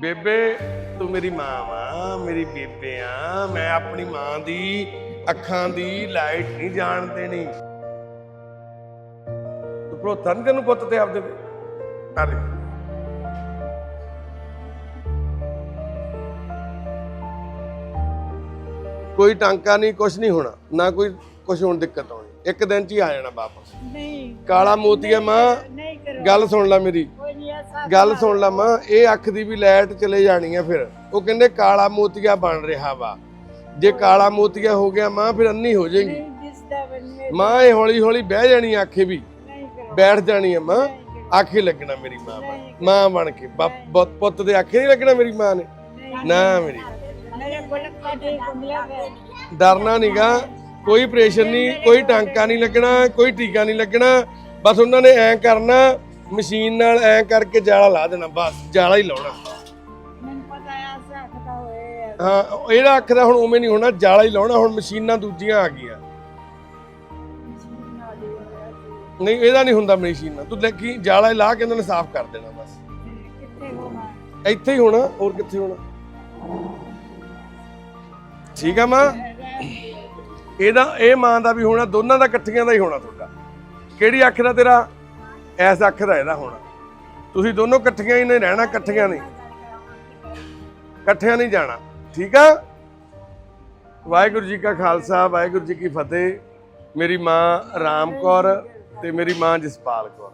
ਬੇਬੇ ਤੂੰ ਮੇਰੀ ਮਾਂ ਵਾ ਮੇਰੀ ਬੇਬੇ ਆ। ਮੈਂ ਆਪਣੀ ਮਾਂ ਦੀ ਅੱਖਾਂ ਦੀ ਲਾਈਟ ਨਹੀਂ ਜਾਣ ਦੇਣੀ। ਤੂੰ ਭਰੋਸਾ ਨੀ ਤੈਨੂੰ ਪੁੱਤ ਤੇ ਆਪਦੇ ਅਰੇ ਕੋਈ ਟਾਂਕਾ ਨਹੀਂ ਕੁਛ ਨਹੀਂ ਹੋਣਾ। ਨਾ ਕੋਈ ਕੁਛ ਹੋਣ ਦਿੱਕਤ ਆਉਣੀ। ਇੱਕ ਦਿਨ ਚ ਹੀ ਆ ਜਾਣਾ ਵਾਪਸ। ਨਹੀਂ। ਕਾਲਾ ਮੋਤੀਆ ਮਾਂ ਨਹੀਂ ਗੱਲ ਸੁਣ ਲੈ ਮੇਰੀ। ਨਹੀਂ ਗੱਲ ਸੁਣ ਲਾ ਮਾਂ ਇਹ ਅੱਖ ਦੀ ਵੀ ਲਾਈਟ ਚਲੇ ਜਾਣੀ ਆ ਫਿਰ। ਉਹ ਕਹਿੰਦੇ ਕਾਲਾ ਮੋਤੀਆ ਬਣ ਰਿਹਾ ਵਾ। ਜੇ ਕਾਲਾ ਮੋਤੀਆ ਹੋ ਗਿਆ ਮਾਂ ਫਿਰ ਅੰਨੀ ਹੋ ਜਾਏਗੀ। ਮਾਂ ਇਹ ਹੌਲੀ ਹੌਲੀ ਬਹਿ ਜਾਣੀ ਆ ਅੱਖੇ ਵੀ। ਬੈਠ ਜਾਣੀ ਆ ਮਾਂ। ਆਖੇ ਲੱਗਣਾ ਮੇਰੀ ਮਾਂ ਬਣ ਮਾਂ ਬਣ ਕੇ। ਪੁੱਤ- ਦੇ ਆਖੇ ਨਹੀਂ ਲੱਗਣਾ ਮੇਰੀ ਮਾਂ ਨੇ? ਨਾ ਮੇਰੀ। ਡਰਨਾ ਨਹੀਂਗਾ ਕੋਈ ਆਪਰੇਸ਼ਨ ਨਹੀਂ ਕੋਈ ਟਾਂਕਾ ਨਹੀਂ ਲੱਗਣਾ ਕੋਈ ਟੀਕਾ ਨਹੀਂ ਲੱਗਣਾ। ਬਸ ਉਹਨਾਂ ਨੇ ਐਂ ਕਰਨਾ। ਮਸ਼ੀਨ ਨਾਲ ਐਂ ਕਰਕੇ ਜਾਲਾ ਲਾ ਦੇਣਾ ਬਸ ਜਾਲਾ ਹੀ ਲਾਉਣਾ। ਮੈਨੂੰ ਪਤਾ ਐਸਾ ਖਤਾ ਹੋਏ ਹਾਂ ਇਹਦਾ ਅੱਖ ਦਾ ਹੁਣ ਉਵੇਂ ਨਹੀਂ ਹੋਣਾ ਜਾਲਾ ਹੀ ਲਾਉਣਾ ਹੁਣ ਮਸ਼ੀਨਾਂ ਦੂਜੀਆਂ ਆ ਗਈਆਂ। ਨਹੀਂ ਇਹਦਾ ਨਹੀਂ ਹੁੰਦਾ ਮਸ਼ੀਨਾਂ ਤੂੰ ਦੇਖੀ ਜਾਲਾ ਹੀ ਲਾ ਕੇ ਨੇ ਸਾਫ਼ ਕਰ ਦੇਣਾ ਬਸ। ਕਿੱਥੇ ਹੋਣਾ? ਇੱਥੇ ਹੀ ਹੋਣਾ ਹੋਰ ਕਿੱਥੇ ਹੋਣਾ? ਠੀਕ ਆ ਮਾਂ? ਇਹਦਾ ਇਹ ਮਾਂ ਦਾ ਵੀ ਹੋਣਾ ਦੋਨਾਂ ਦਾ ਇਕੱਠੀਆਂ ਦਾ ਹੀ ਹੋਣਾ ਤੁਹਾਡਾ। ਕਿਹੜੀ ਅੱਖ ਦਾ ਤੇਰਾ? ਐਸ ਅੱਖ ਦਾ ਇਹਦਾ ਹੋਣਾ। ਤੁਸੀਂ ਦੋਨੋਂ ਇਕੱਠੀਆਂ ਹੀ ਨੇ ਰਹਿਣਾ ਇਕੱਠੀਆਂ ਨਹੀਂ। ਇਕੱਠਿਆਂ ਨਹੀਂ ਜਾਣਾ। ਠੀਕ ਆ? ਵਾਹਿਗੁਰੂ ਜੀ ਕਾ ਖਾਲਸਾ ਵਾਹਿਗੁਰੂ ਜੀ ਕੀ ਫਤਿਹ। ਮੇਰੀ ਮਾਂ ਰਾਮ ਕੌਰ ਤੇ ਮੇਰੀ ਮਾਂ ਜਸਪਾਲ ਕੌਰ।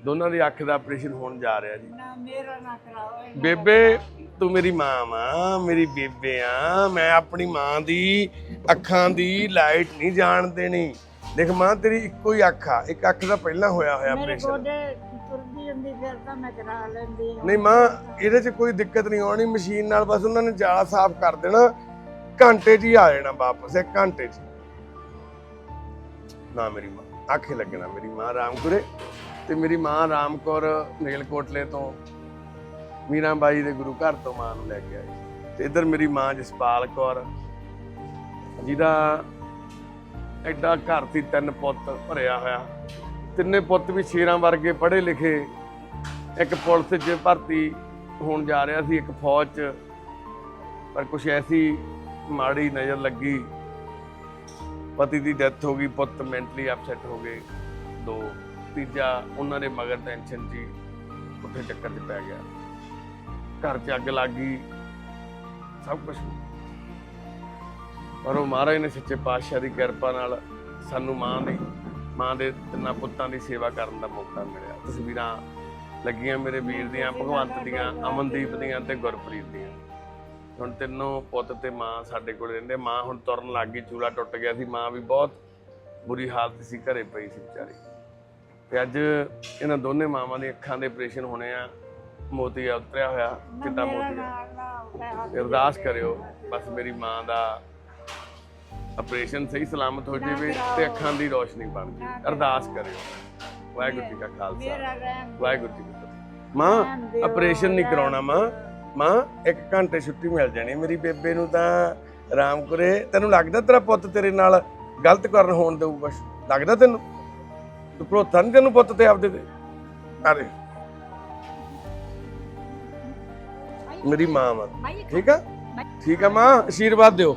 ਦੋਨਾਂ ਦੀ ਅੱਖ ਦਾ ਆਪਰੇਸ਼ਨ ਹੋਣ ਜਾ ਰਿਹਾ ਜੀ। ਨਾ ਮੇਰਾ ਨਾ ਕਰਾਓ ਬੇਬੇ ਤੂੰ ਮੇਰੀ ਮਾਂ ਵਾ ਮੇਰੀ ਬੇਬੇ ਆ। ਮੈਂ ਆਪਣੀ ਮਾਂ ਦੀ ਅੱਖਾਂ ਦੀ ਲਾਈਟ ਨਹੀਂ ਜਾਣ ਦੇਣੀ ਦੇਖ ਮਾਂ ਤੇਰੀ ਇੱਕੋ ਹੀ ਅੱਖ ਆ। ਇੱਕ ਅੱਖ ਦਾ ਪਹਿਲਾਂ ਹੋਇਆ ਹੋਇਆ ਮੇਰੇ ਆਪਰੇਸ਼ਨ ਗੋਡੇ ਤੁਰਦੀ ਹੁੰਦੀ ਫਿਰ ਤਾਂ ਮੈਂ ਕਰਾ ਲੈਂਦੀ ਹਾਂ। ਨਹੀਂ ਮਾਂ ਇਹਦੇ 'ਚ ਕੋਈ ਦਿੱਕਤ ਨਹੀਂ ਆਉਣੀ। ਮਸ਼ੀਨ ਨਾਲ ਬਸ ਉਹਨਾਂ ਨੇ ਜਾਲਾ ਸਾਫ਼ ਕਰ ਦੇਣਾ। ਘੰਟੇ 'ਚ ਹੀ ਆ ਜਾਣਾ ਵਾਪਸ ਇੱਕ ਘੰਟੇ 'ਚ। ਨਾ ਮੇਰੀ ਮਾਂ ਆਖੇ ਲੱਗਣਾ ਮੇਰੀ ਮਾਂ ਰਾਮਪੁਰੇ ਤੇ ਮੇਰੀ ਮਾਂ ਰਾਮਕੌਰ ਨੇਲਕੋਟਲੇ ਤੋਂ ਮੀਰਾਂ ਬਾਈ ਦੇ ਗੁਰੂ ਘਰ ਤੋਂ ਮਾਂ ਨੂੰ ਲੈ ਕੇ ਆਈ। ਤੇ ਇੱਧਰ ਮੇਰੀ ਮਾਂ ਜਸਪਾਲ ਕੌਰ ਜਿਹਦਾ ਐਡਾ ਘਰ ਸੀ, ਤਿੰਨ ਪੁੱਤ ਭਰਿਆ ਹੋਇਆ। ਤਿੰਨੇ ਪੁੱਤ ਵੀ ਸ਼ੇਰਾਂ ਵਰਗੇ ਪੜ੍ਹੇ ਲਿਖੇ। ਇੱਕ ਪੁਲਿਸ 'ਚ ਭਰਤੀ ਹੋਣ ਜਾ ਰਿਹਾ ਸੀ, ਇੱਕ ਫੌਜ 'ਚ। ਪਰ ਕੁਛ ਐਸੀ ਮਾੜੀ ਨਜ਼ਰ ਲੱਗੀ। ਪਤੀ ਦੀ ਡੈਥ ਹੋ ਗਈ, ਪੁੱਤ ਮੈਂਟਲੀ ਅਪਸੈਟ ਹੋ ਗਏ। ਦੋ, ਤੀਜਾ ਉਹਨਾਂ ਦੇ ਮਗਰ ਟੈਨਸ਼ਨ ਜੀ ਉੱਥੇ ਚੱਕਰ 'ਚ ਪੈ ਗਿਆ। ਘਰ 'ਚ ਅੱਗ ਲੱਗ ਗਈ। ਸਭ ਕੁਝ ਪਰ ਉਹ ਮਹਾਰਾਜ ਨੇ ਸੱਚੇ ਪਾਤਸ਼ਾਹ ਦੀ ਕਿਰਪਾ ਨਾਲ ਸਾਨੂੰ ਮਾਂ ਦੀ ਮਾਂ ਦੇ ਤਿੰਨਾਂ ਪੁੱਤਾਂ ਦੀ ਸੇਵਾ ਕਰਨ ਦਾ ਮੌਕਾ ਮਿਲਿਆ। ਤਸਵੀਰਾਂ ਲੱਗੀਆਂ ਮੇਰੇ ਵੀਰ ਦੀਆਂ ਭਗਵੰਤ ਦੀਆਂ ਅਮਨਦੀਪ ਦੀਆਂ ਤੇ ਗੁਰਪ੍ਰੀਤ ਦੀਆਂ। ਹੁਣ ਤਿੰਨੋਂ ਪੁੱਤ ਤੇ ਮਾਂ ਸਾਡੇ ਕੋਲ ਰਹਿੰਦੇ। ਮਾਂ ਹੁਣ ਤੁਰਨ ਲੱਗ ਗਈ ਚੂਲਾ ਟੁੱਟ ਗਿਆ ਸੀ। ਮਾਂ ਵੀ ਬਹੁਤ ਬੁਰੀ ਹਾਲਤ ਸੀ ਘਰੇ ਪਈ ਸੀ ਵਿਚਾਰੀ। ਤੇ ਅੱਜ ਇਹਨਾਂ ਦੋਨੇ ਮਾਵਾਂ ਦੀਆਂ ਅੱਖਾਂ ਦੇ ਆਪਰੇਸ਼ਨ ਹੋਣੇ ਆ। ਮੋਤੀਆ ਉਤਰਿਆ ਹੋਇਆ ਕਿੱਦਾਂ ਮੇਰਾ ਮੋਤੀਆ। ਨਾਲ ਨਾ ਪੈਸਾ ਤੇ ਅਰਦਾਸ ਕਰਿਓ ਬਸ ਮੇਰੀ ਮਾਂ ਦਾ ਆਪਰੇਸ਼ਨ ਸਹੀ ਸਲਾਮਤ ਹੋ ਜਾਵੇ ਤੇ ਅੱਖਾਂ ਦੀ ਰੋਸ਼ਨੀ ਬਣ ਜਾਵੇ। ਅਰਦਾਸ ਕਰਿਓ। ਵਾਹਿਗੁਰੂ ਜੀ ਕਾ ਖਾਲਸਾ। ਵਾਹਿਗੁਰੂ ਜੀ ਕੀ ਫਤਿਹ। ਮਾਂ ਆਪਰੇਸ਼ਨ ਨਹੀਂ ਕਰਾਉਣਾ ਮਾਂ। ਮਾਂ ਇੱਕ ਘੰਟੇ ਛੁੱਟੀ ਮਿਲ ਜਾਣੀ ਮੇਰੀ ਬੇਬੇ ਨੂੰ ਤਾਂ। ਰਾਮਪੁਰੇ ਤੈਨੂੰ ਲੱਗਦਾ ਤੇਰਾ ਪੁੱਤ ਤੇਰੇ ਨਾਲ ਗਲਤ ਕਰਨ ਹੋਣ ਦੇਊ ਬਸ ਲੱਗਦਾ ਤੈਨੂੰ? ਤੂੰ ਭਰੋਸਾ ਨਹੀਂ ਤੈਨੂੰ ਪੁੱਤ ਤੇ ਆਪਦੇ ਤੇ? ਅਰੇ ਮੇਰੀ ਮਾਂ ਵਾ। ਠੀਕ ਆ? ਠੀਕ ਆ ਮਾਂ ਆਸ਼ੀਰਵਾਦ ਦਿਓ।